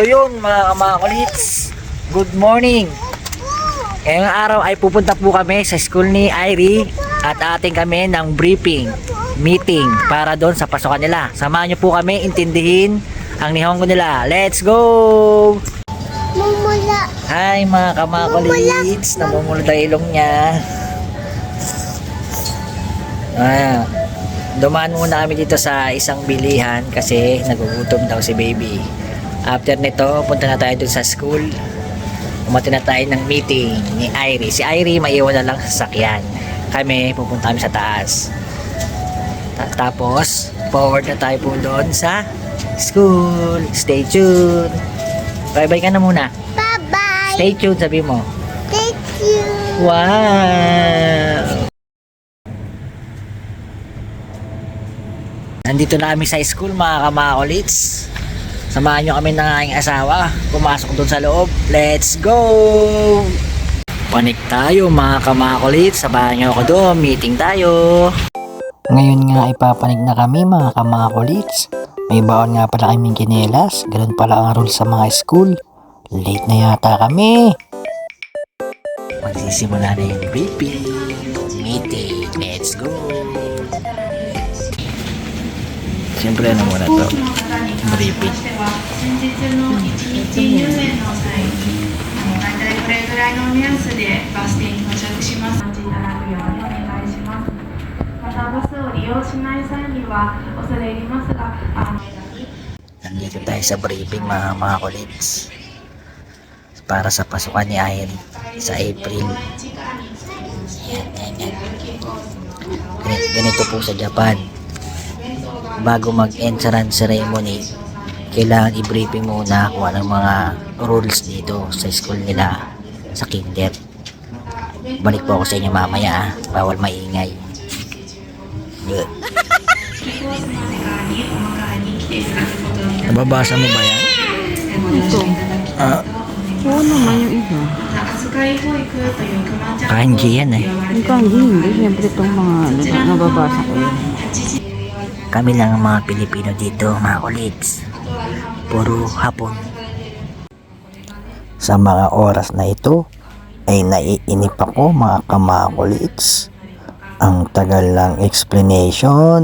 So yun mga kamakulits, good morning. Ngayong araw ay pupunta po kami sa school ni Irie at ating kami ng briefing, meeting para doon sa pasukan nila. Samahan niyo po kami intindihin ang nihongo nila. Let's go! Mumula. Hi mga kamakulits, namumulot ang ilong niya. Ah, dumaan muna kami dito sa isang bilihan kasi nagugutom daw si baby. After nito, punta na tayo dun sa school. Umati na tayo ng meeting ni Irie. Si Irie maiwan na lang sa sasakyan. Kami pupunta kami sa taas. Ta- tapos, forward na tayo po doon sa school. Stay tuned. Bye-bye ka na muna. Bye-bye. Stay tuned, sabi mo. Thank you. Wow! Nandito na kami sa school mga kamakulits. Samahan nyo kami ng aking asawa. Pumasok doon sa loob. Let's go! Panik tayo mga kamakulits. Samahan nyo ako doon. Meeting tayo. Ngayon nga ipapanig na kami mga kamakulits. May baon nga pala kaming kinelas. Ganun pala ang rule sa mga school. Late na yata kami. Magsisimula na yung briefing. Meeting. Let's go. Siyempre, ano muna to? Briefing. Nandito tayo sa briefing mga mga colleagues para sa pasukan ni Ayan sa April. Yan, yan, yan. Ganito, ganito po sa Japan bago mag-entrance ceremony, kailangan i-briefing muna kung anong mga rules dito sa school nila sa kinder. Balik po ako sa inyo mamaya. Ah. Bawal maingay. Good. Nababasa mo ba yan? Ito. Ah. Oo naman yung iba. Kanji yan eh. Yung kanji hindi. Siyempre itong mga ano, nababasa ko yun. Kami lang ang mga Pilipino dito, mga colleagues. Puro hapon. Sa mga oras na ito, ay naiinip ako mga kamakuliks. Ang tagal ng explanation.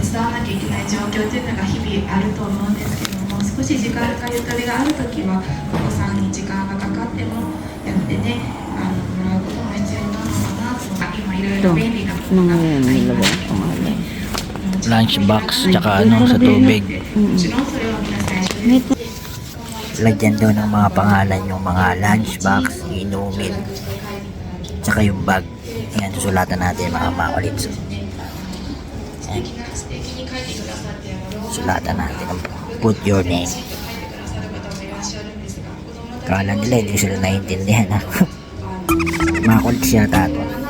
手伝わなきゃいけない状況というのが日々あると思うんですけども少し時間がゆとりがある時はお子さんに時間がかかってもやってねあのもらうことも必要なのかなとか今いろい Ito. ろ便利 mga yan, nilagay ang pangalan. Lunch box, tsaka ano, sa tubig. Mm-hmm. Lagyan daw ng mga pangalan yung mga lunch box, inumin, tsaka yung bag. Ayan, susulatan natin mga makulit. So, ayan. Sulatan natin ang put your name. Kala nila hindi sila naiintindihan ha. Makulit siya tato.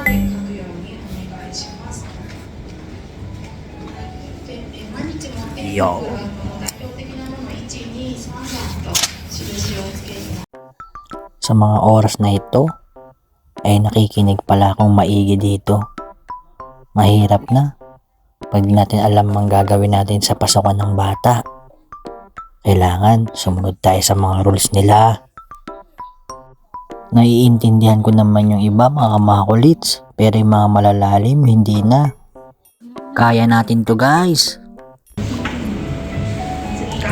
Yo. Sa mga oras na ito, ay nakikinig pala akong maigi dito. Mahirap na. Pag natin alam ang gagawin natin sa pasukan ng bata. Kailangan sumunod tayo sa mga rules nila. Naiintindihan ko naman yung iba mga makulits, pero yung mga malalalim hindi na. Kaya natin to guys.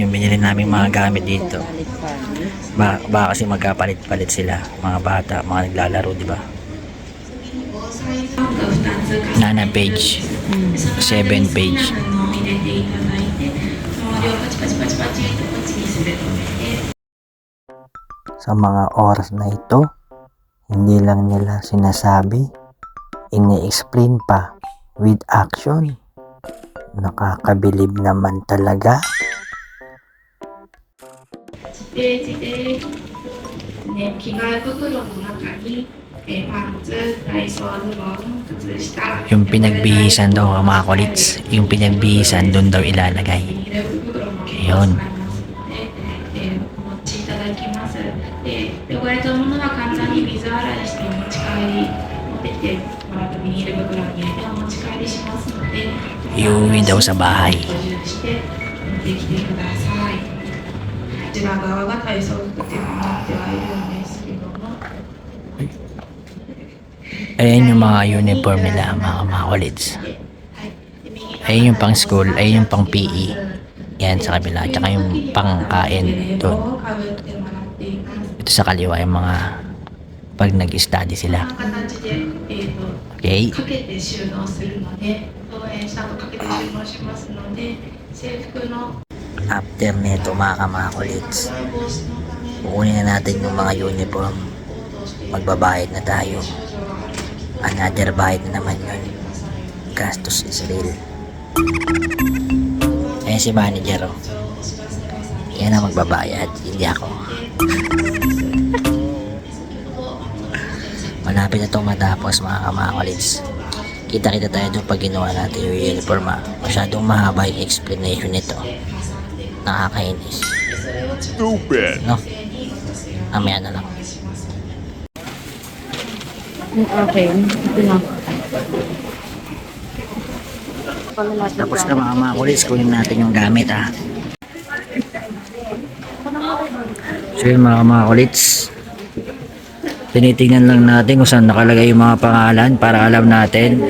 yung binili namin mga gamit dito. Ba baka kasi magkapalit-palit sila mga bata, mga naglalaro di ba? Nana page. 7 page. Sa mga oras na ito hindi lang nila sinasabi ini-explain pa with action. Nakakabilib naman talaga. 1지대 네, 기가 거꾸로 올라가니 네, 방증 나이스원으로 뜻이다. Yung pinagbihisan daw mga kolits, yung pinagbihisan doon daw ilalagay. Ayun. Iuwi daw sa bahay. 持ってきてください。こちら側が体操服っていうのになってはいるんですけども。 Ayan yung mga uniform nila mga mga kulits. Ayun yung pang school, ayun yung pang PE. Yan sa kabila, tsaka yung pangkain doon. Ito sa kaliwa yung mga pag nag-study こ sila. んな形で、えー、と Okay? かけて収納するので登園した後かけて収納しますので制服の after nito mga kamakolits kukunin na natin yung mga uniform. Magbabayad na tayo. Another bayad na naman yun. Gastos is real. Ayan si manager oh. yan ang magbabayad hindi ako. Malapit na itong matapos mga kamakolits kita-kita tayo doon pag ginawa natin yung uniform ha. masyadong mahaba yung explanation nito. Nakakainis. Stupid. No? Mamaya na lang. Akin, ito na. Tapos na mga mga kulis, kunin natin yung gamit ha. So yun mga mga kulits. Tinitingnan lang natin kung saan nakalagay yung mga pangalan para alam natin.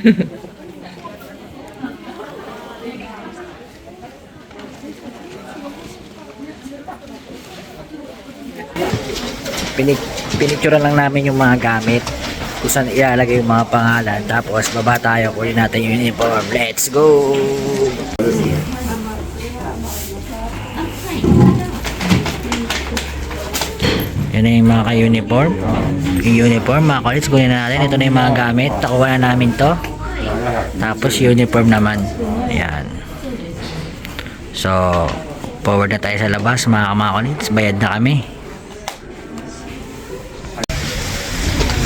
Pinik pinicturean lang namin yung mga gamit. Kung saan ilalagay yung mga pangalan. Tapos baba tayo kunin natin yung uniform. Let's go yun na yung mga ka-uniform. Yung uniform mga college kunin na natin. Ito na yung mga gamit. Nakuha na namin to. Tapos uniform naman. Ayan. So forward na tayo sa labas mga kamakolits bayad na kami.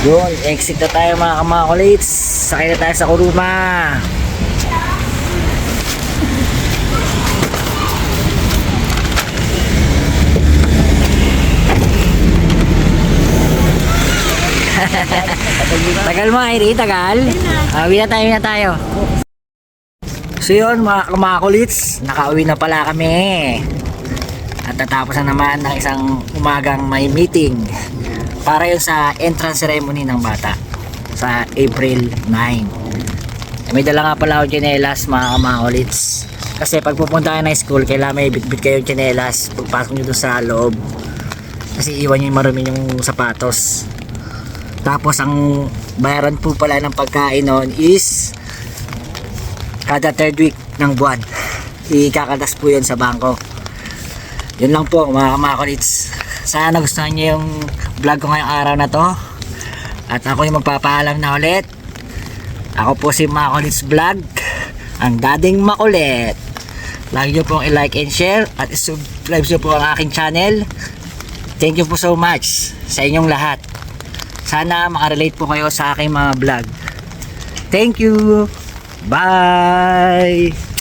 Yun, exit na tayo mga kamakulits. Sakay na tayo sa Kuruma. tagal mo, Iri, tagal. Ah, uwi na tayo, uwi na tayo. So yun, mga kamakulits, nakauwi na pala kami. At natapos na naman ng isang umagang may meeting para yun sa entrance ceremony ng bata sa April 9 may dala nga pala ako tsinelas mga kamakulits kasi pag pupunta kayo school kailangan may bitbit kayo yung tsinelas pagpasok nyo doon sa loob kasi iwan nyo yung marumi yung sapatos tapos ang bayaran po pala ng pagkain noon is kada third week ng buwan ikakatas po yun sa bangko. Yun lang po mga kamakulits sana nagustuhan nyo yung vlog ko ngayong araw na to. At ako yung magpapaalam na ulit. Ako po si Makulits Vlog ang dading makulit. Lagi nyo pong i-like and share at i-subscribe nyo po ang aking channel. Thank you po so much sa inyong lahat sana makarelate po kayo sa aking mga vlog. Thank you. Bye